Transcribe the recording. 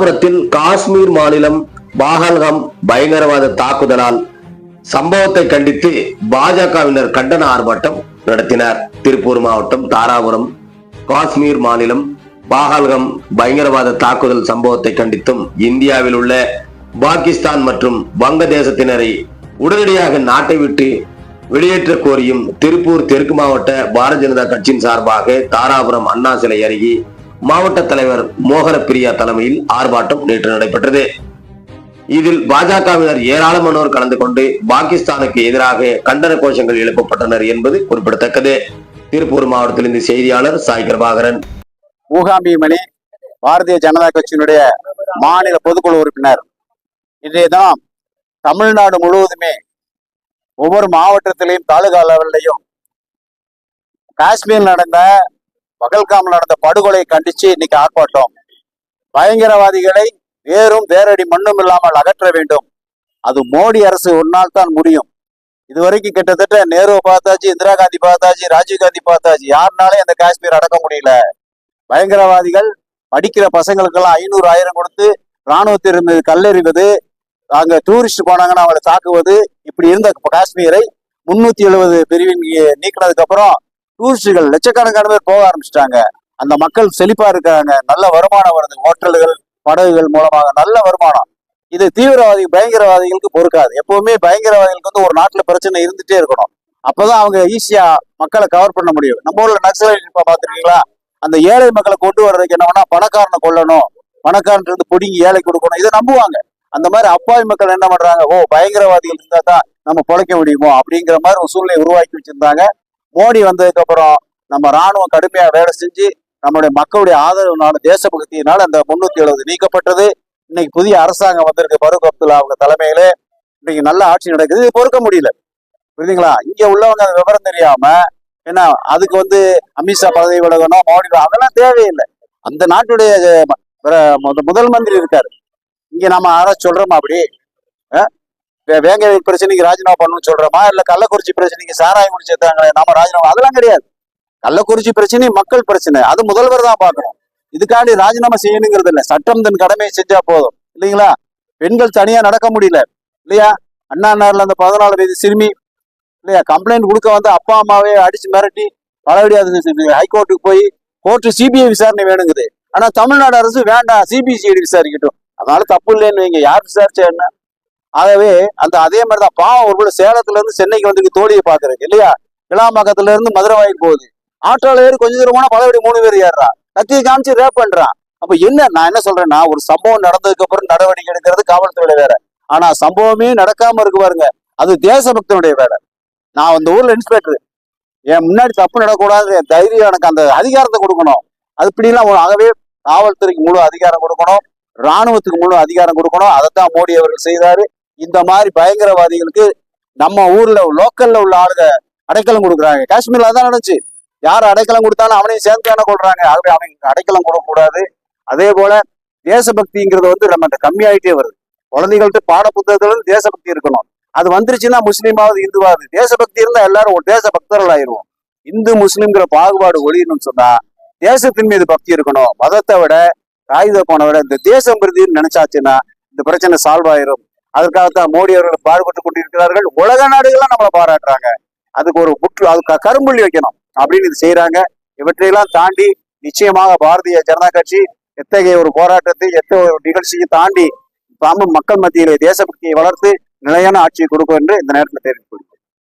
தாராபுரத்தில் காஷ்மீர் மாநிலம் பாகல்கம் பயங்கரவாத தாக்குதலால் சம்பவத்தை கண்டித்து பாஜகவினர் கண்டன ஆர்ப்பாட்டம் நடத்தினர். திருப்பூர் மாவட்டம் தாராபுரம் காஷ்மீர் மாநிலம் பாகல்கம் பயங்கரவாத தாக்குதல் சம்பவத்தை கண்டித்தும் இந்தியாவில் உள்ள பாகிஸ்தான் மற்றும் வங்கதேசத்தினரை உடனடியாக நாட்டை விட்டு வெளியேற்ற கோரியும் திருப்பூர் தெற்கு மாவட்ட பாரதிய ஜனதா கட்சியின் சார்பாக தாராபுரம் அண்ணா சிலை அருகே மாவட்ட தலைவர் மோகன பிரியா தலைமையில் ஆர்ப்பாட்டம் நேற்று நடைபெற்றது. இதில் பாஜகவினர் ஏராளமானோர் கலந்து கொண்டு பாகிஸ்தானுக்கு எதிராக கண்டன கோஷங்கள் எழுப்பப்பட்டனர் என்பது குறிப்பிடத்தக்கது. திருப்பூர் மாவட்டத்திலிருந்து செய்தியாளர் சாய் பிரபாகரன். மூகாம்பி மணி பாரதிய ஜனதா கட்சியினுடைய மாநில பொதுக்குழு உறுப்பினர். இன்றைய தினம் தமிழ்நாடு முழுவதுமே ஒவ்வொரு மாவட்டத்திலையும் தாலுகா லெவல்லையும் காஷ்மீர் நடந்த பகல்காம் நடந்த படுகொலை கண்டிச்சு இன்னைக்கு ஆர்ப்பாட்டம். பயங்கரவாதிகளை வேறும் வேரடி மண்ணும் இல்லாமல் அகற்ற வேண்டும். அது மோடி அரசு ஒன்னால் தான் முடியும். இதுவரைக்கும் கிட்டத்தட்ட நேரு பார்த்தாச்சு இந்திரா காந்தி பார்த்தாச்சு ராஜீவ் காந்தி பார்த்தாச்சு யாருனாலே அந்த காஷ்மீர் அடக்க முடியல. பயங்கரவாதிகள் படிக்கிற பசங்களுக்கெல்லாம் ஐநூறு ஆயிரம் கொடுத்து இராணுவத்திலிருந்து கல்லெறிவது அங்க டூரிஸ்ட் போனாங்கன்னா அவங்களை தாக்குவது இப்படி இருந்த காஷ்மீரை முன்னூத்தி எழுபது பிரிவின் நீக்கினதுக்கு அப்புறம் டூரிஸ்டுகள் லட்சக்கணக்கான பேர் போக ஆரம்பிச்சிட்டாங்க. அந்த மக்கள் செழிப்பா இருக்காங்க. நல்ல வருமானம் வருது. ஹோட்டல்கள் படகுகள் மூலமாக நல்ல வருமானம். இது தீவிரவாதி பயங்கரவாதிகளுக்கு பொறுக்காது. எப்பவுமே பயங்கரவாதிகளுக்கு வந்து ஒரு நாட்டுல பிரச்சனை இருந்துட்டே இருக்கணும். அப்பதான் அவங்க ஈஸியா மக்களை கவர் பண்ண முடியும். நம்ம ஊர்ல நக்சலைட் பாத்துருக்கீங்களா அந்த ஏழை மக்களை கொண்டு வர்றதுக்கு என்னன்னா பணக்காரனை கொல்லணும். பணக்காரன் இருந்து பிடிங்கி ஏழை கொடுக்கணும். இதை நம்புவாங்க. அந்த மாதிரி அப்பாவி மக்கள் என்ன பண்றாங்க? ஓ பயங்கரவாதிகள் இருந்தா தான் நம்ம பொழைக்க முடியுமோ? அப்படிங்கிற மாதிரி ஒரு சூழ்நிலை உருவாக்கி வச்சிருந்தாங்க. மோடி வந்ததுக்கு அப்புறம் நம்ம ராணுவம் கடுமையா வேலை செஞ்சு நம்மளுடைய மக்களுடைய ஆதரவுனால தேசபக்தியினால அந்த முன்னூத்தி எழுபது நீக்கப்பட்டது. இன்னைக்கு புதிய அரசாங்கம் வந்திருக்கு பருக் அப்துல்லா அவங்க தலைமையில. இன்னைக்கு நல்ல ஆட்சி நடக்குது இது பொறுக்க முடியல. புரியுதுங்களா? இங்க உள்ளவங்க அந்த விவரம் தெரியாம என்ன அதுக்கு வந்து அமித்ஷா பதவி விலகணும் மோடி அதெல்லாம் தேவையில்லை. அந்த நாட்டுடைய முதல் மந்திரி இருக்காரு. இங்க நம்ம யாராவது சொல்றோமா அப்படி? வேங்க பிரச்சனைக்கு ராஜினாமா பண்ணணும்னு சொல்றோமா? இல்ல கள்ளக்குறிச்சி பிரச்சனைக்கு சாராயம் முடிச்சிருக்காங்களே நாம ராஜினாமா அதெல்லாம் கிடையாது. கள்ளக்குறிச்சி பிரச்சனை மக்கள் பிரச்சனை. அது முதல்வர் தான் பார்க்கணும். இதுக்காண்டி ராஜினாமா செய்யணுங்கிறது இல்லை. சட்டம் தன் கடமையை செஞ்சா போதும். இல்லைங்களா? பெண்கள் தனியா நடக்க முடியல. இல்லையா? அண்ணா நகர்ல அந்த பதினாலு வயது சிறுமி இல்லையா? கம்ப்ளைண்ட் கொடுக்க வந்து அப்பா அம்மாவே அடிச்சு மிரட்டி பலபடி அது ஹைகோர்ட்டுக்கு போய் கோர்ட்டு சிபிஐ விசாரணை வேணுங்குது. ஆனா தமிழ்நாடு அரசு வேண்டாம். சிபிசிஐடி விசாரிக்கட்டும். அதனால தப்பு இல்லைன்னு வைங்க. யார் விசாரிச்சா என்ன? ஆகவே அந்த அதே மாதிரி தான் பாவம் ஒரு சேலத்துல இருந்து சென்னைக்கு வந்து தோழியை பாக்குறேன் இல்லையா? கிளாம்பாக்கத்துல இருந்து மதுரை வாய்க்கு போகுது. ஆட்டோல ஏறி கொஞ்ச தூரமான பலபடி மூணு பேர் ஏறுறான். கத்தியை காமிச்சு ரேப் பண்றான். அப்ப என்ன நான் என்ன சொல்றேன்னா ஒரு சம்பவம் நடந்ததுக்கு அப்புறம் நடவடிக்கை எடுக்கிறது காவல்துறையோட வேற. ஆனா சம்பவமே நடக்காம இருக்கு பாருங்க. அது தேசபக்தனுடைய வேலை. நான் அந்த ஊர்ல இன்ஸ்பெக்டர் என் முன்னாடி தப்பு நடக்கக்கூடாது. என் தைரியம் எனக்கு அந்த அதிகாரத்தை கொடுக்கணும். அது இப்படிலாம் ஆகவே காவல்துறைக்கு முழு அதிகாரம் கொடுக்கணும். ராணுவத்துக்கு முழு அதிகாரம் கொடுக்கணும். அதைத்தான் மோடி அவர்கள் செய்தாரு. இந்த மாதிரி பயங்கரவாதிகளுக்கு நம்ம ஊர்ல லோக்கல்ல உள்ள ஆளுங்க அடைக்கலம் கொடுக்குறாங்க. காஷ்மீர்ல அதான் நடந்துச்சு. யார் அடைக்கலம் கொடுத்தாலும் அவனையும் சேர்ந்து தானே கொள்றாங்க. ஆகவே அவனுக்கு அடைக்கலம் கொடுக்கக்கூடாது. அதே போல தேசபக்திங்கிறது வந்து நம்ம கம்மியாயிட்டே வருது. குழந்தைகள்ட்ட பாட புத்தகத்துல இருந்து தேசபக்தி இருக்கணும். அது வந்துருச்சுன்னா முஸ்லீமாவது இந்துவாவது. தேசபக்தி இருந்தா எல்லாரும் ஒரு தேச பக்தர்கள் ஆயிருவோம். இந்து முஸ்லீம்ங்கிற பாகுபாடு ஒழியணும்னு சொன்னா தேசத்தின் மீது பக்தி இருக்கணும். மதத்தை விட காகித போன விட இந்த தேசம் பிரதின்னு நினைச்சாச்சுன்னா இந்த பிரச்சனை சால்வ் ஆயிரும். அதற்காகத்தான் மோடி அவர்கள் பாடுபட்டு கொண்டிருக்கிறார்கள். உலக நாடுகள்லாம் நம்மளை பாராட்டுறாங்க. அதுக்கு ஒரு புற்று அதுக்கு கரும்புள்ளி வைக்கணும் அப்படின்னு இது செய்யறாங்க இவற்றையெல்லாம் தாண்டி நிச்சயமாக பாரதிய ஜனதா கட்சி எத்தகைய ஒரு போராட்டத்தை எத்தகைய ஒரு நிகழ்ச்சியை தாண்டி தமிழ் மக்கள் மத்தியிலே தேசபக்தியை வளர்த்து நிலையான ஆட்சியை கொடுக்கும் என்று இந்த நேரத்தில் தெரிவித்துக் கொள்கிறேன்.